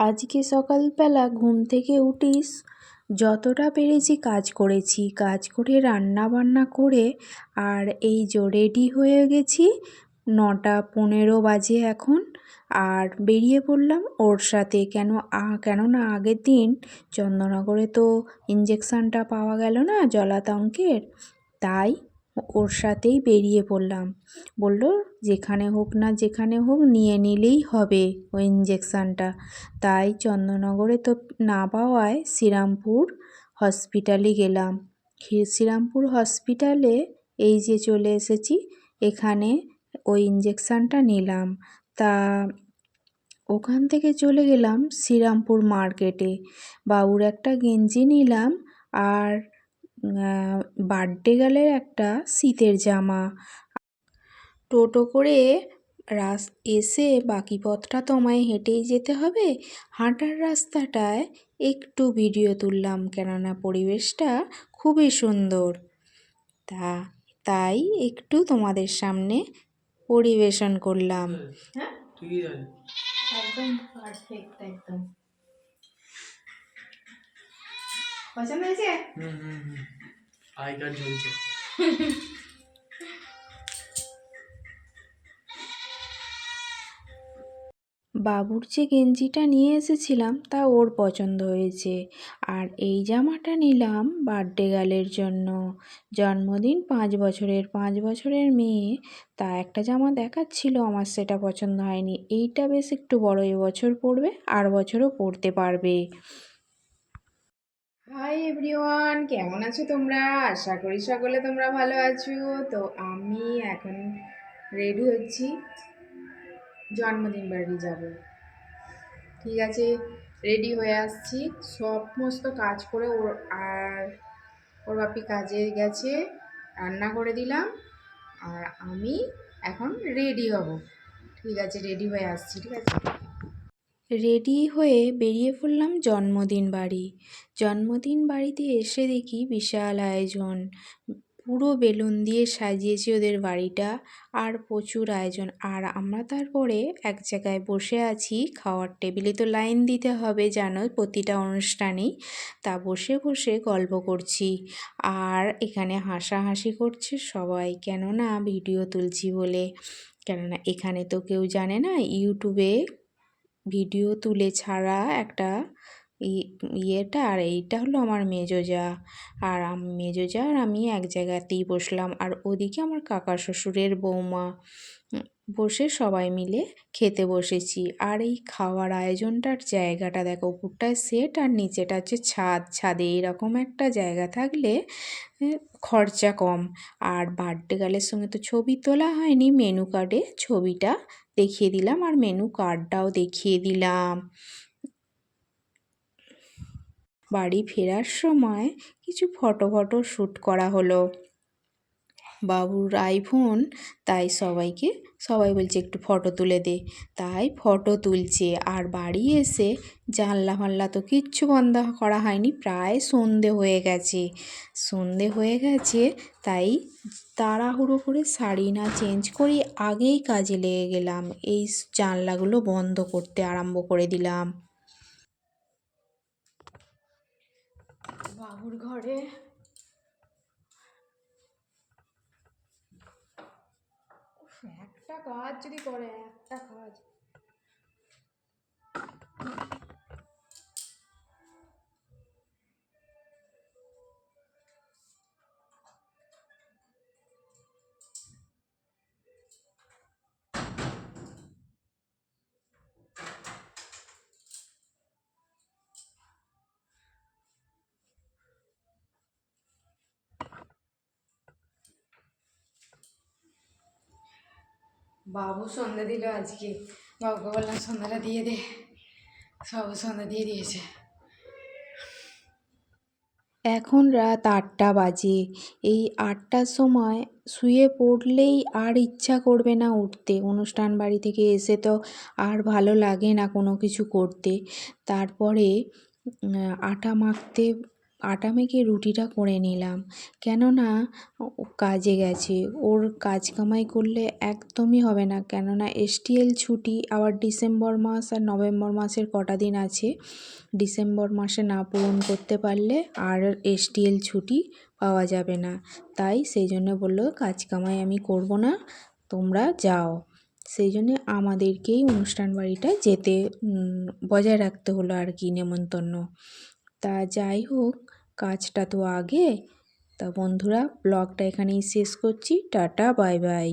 আজকে সকালবেলা ঘুম থেকে উঠিস, যতটা পেরেছি কাজ করেছি। কাজ করে রান্না বান্না করে আর এই যে রেডি হয়ে গেছি, নটা পনেরো বাজে এখন। আর বেরিয়ে পড়লাম ওর সাথে। কেন কেননা আগের দিন চন্দননগরে তো ইঞ্জেকশানটা পাওয়া গেল না জলাতঙ্কের, তাই ওর সাথেই বেরিয়ে পড়লাম। বলল, যেখানে হোক না যেখানে হোক, নিয়ে নিলেই হবে ওই ইঞ্জেকশানটা তাই চন্দননগরে তো না পাওয়ায় শ্রীরামপুর হসপিটালে গেলাম। শ্রীরামপুর হসপিটালে এই যে চলে এসেছি, এখানে ওই ইঞ্জেকশানটা নিলাম। তা ওখান থেকে চলে গেলাম শ্রীরামপুর মার্কেটে বাবুর একটা গেঞ্জি নিলাম আর বার্থডে গার্লের একটা শীতের জামা। টোটো করে রাস এসে বাকি পথটা তো আমায় হেঁটেই যেতে হবে। হাঁটার রাস্তাটায় একটু ভিডিও তুললাম কেননা পরিবেশটা খুবই সুন্দর। তা তাই একটু তোমাদের সামনে পরিবেশন করলাম। হ্যাঁ একদম পারফেক্ট একদম। পছন্দ হয়েছে? হুম হুম হুম। আই কার্ড ঝুলছে। বাবুর যে গেঞ্জিটা নিয়ে এসেছিলাম তা ওর পছন্দ হয়েছে। আর এই জামাটা নিলাম বার্থডে গার্লের জন্য। জন্মদিন পাঁচ বছরের পাঁচ বছরের মেয়ে। তা একটা জামা দেখাচ্ছিল আমার সেটা পছন্দ হয়নি। এইটা বেশ একটু বড় এবছর পরবে আর বছরও পরতে পারবে। হাই এভরিওয়ান কেমন আছো তোমরা? আশা করি সকলে তোমরা ভালো আছো। তো আমি এখন রেডি হচ্ছি। জন্মদিন বাড়ি যাব। ঠিক আছে রেডি হয়ে আসছি। সমস্ত কাজ করে ওর আর ওর বাপি কাজে গেছে, রান্না করে দিলাম। আর আমি এখন রেডি হব। ঠিক আছে রেডি হয়ে আসছি, ঠিক আছে? রেডি হয়ে বেরিয়ে পড়লাম জন্মদিন বাড়ি। জন্মদিন বাড়িতে এসে দেখি বিশাল আয়োজন। পুরো বেলুন দিয়ে সাজিয়েছি ওদের বাড়িটা আর প্রচুর আয়োজন। আর আমরা তারপরে এক জায়গায় বসে আছি, খাওয়ার টেবিলে তো লাইন দিতে হবে, জানো, প্রতিটা অনুষ্ঠানেই। তা বসে বসে গল্প করছি আর এখানে হাসাহাসি করছে সবাই, কেননা ভিডিও তুলছি বলে। কেননা এখানে তো কেউ জানে না, ইউটিউবে ভিডিও তুলে ছাড়া একটা ইয়েটা আর এইটা হলো আমার মেজো যা আর মেজো যা আর আমি এক জায়গাতেই বসলাম। আর ওদিকে আমার কাকা শ্বশুরের বৌমা বসে সবাই মিলে খেতে বসেছি। আর এই খাওয়ার আয়োজনটার জায়গাটা দেখো, উপরটায় সেট আর নিচেটা হচ্ছে ছাদ। ছাদে এরকম একটা জায়গা থাকলে খরচা কম। আর বার্থডে গার্লের সঙ্গে তো ছবি তোলা হয়নি, মেনু কার্ডে ছবিটা দেখিয়ে দিলাম। আর মেনু কার্ডটাও দেখিয়ে দিলাম। বাড়ি ফেরার সময় কিছু ফটো ফটো শ্যুট করা হলো। বাবুর আইফোন, তাই সবাইকে, সবাই বলছে একটু ফটো তুলে দে। তাই ফটো তুলছে। আর বাড়ি এসে জানলা ফানলা তো কিচ্ছু বন্ধ করা হয়নি, প্রায় সন্ধে হয়ে গেছে। সন্ধে হয়ে গেছে, তাই তাড়াহুড়ো করে শাড়ি না চেঞ্জ করি আগেই কাজে লেগে গেলাম। এই জানলাগুলো বন্ধ করতে আরম্ভ করে দিলাম। বাবুর ঘরে। একটা কাজ যদি করে একটা কাজ। বাবু সন্ধ্যা দিল আজকে। বাবুকে বললাম সন্ধ্যাটা দিয়ে দে। সব সন্ধ্যা দিয়ে দিয়েছে। এখন রাত আটটা বাজে। এই আটটার সময় শুয়ে পড়লেই আর ইচ্ছা করবে না উঠতে। অনুষ্ঠান বাড়ি থেকে এসে তো আর ভালো লাগে না কোনো কিছু করতে। তারপরে আটা মাখতে আটা মেখে রুটিটা করে নিলাম। কেননা, ও কাজে গেছে। ওর কাজ কামাই করলে একদমই হবে না। কেননা, এসটিএল ছুটি আবার ডিসেম্বর মাস আর নভেম্বর মাসের কটা দিন আছে। ডিসেম্বর মাসে না পূরণ করতে পারলে আর এসটিএল ছুটি পাওয়া যাবে না। তাই সেই জন্য বলল, কাজ কামাই আমি করব না, তোমরা যাও। সেই জন্যে আমাদেরকেই অনুষ্ঠান বাড়িটা যেতে বজায় রাখতে হলো আর কি নেমন্তন্ন। তা যাই হোক কাজটা তো আগে। তা বন্ধুরা ব্লগটা এখানেই শেষ করছি। Tata bye bye.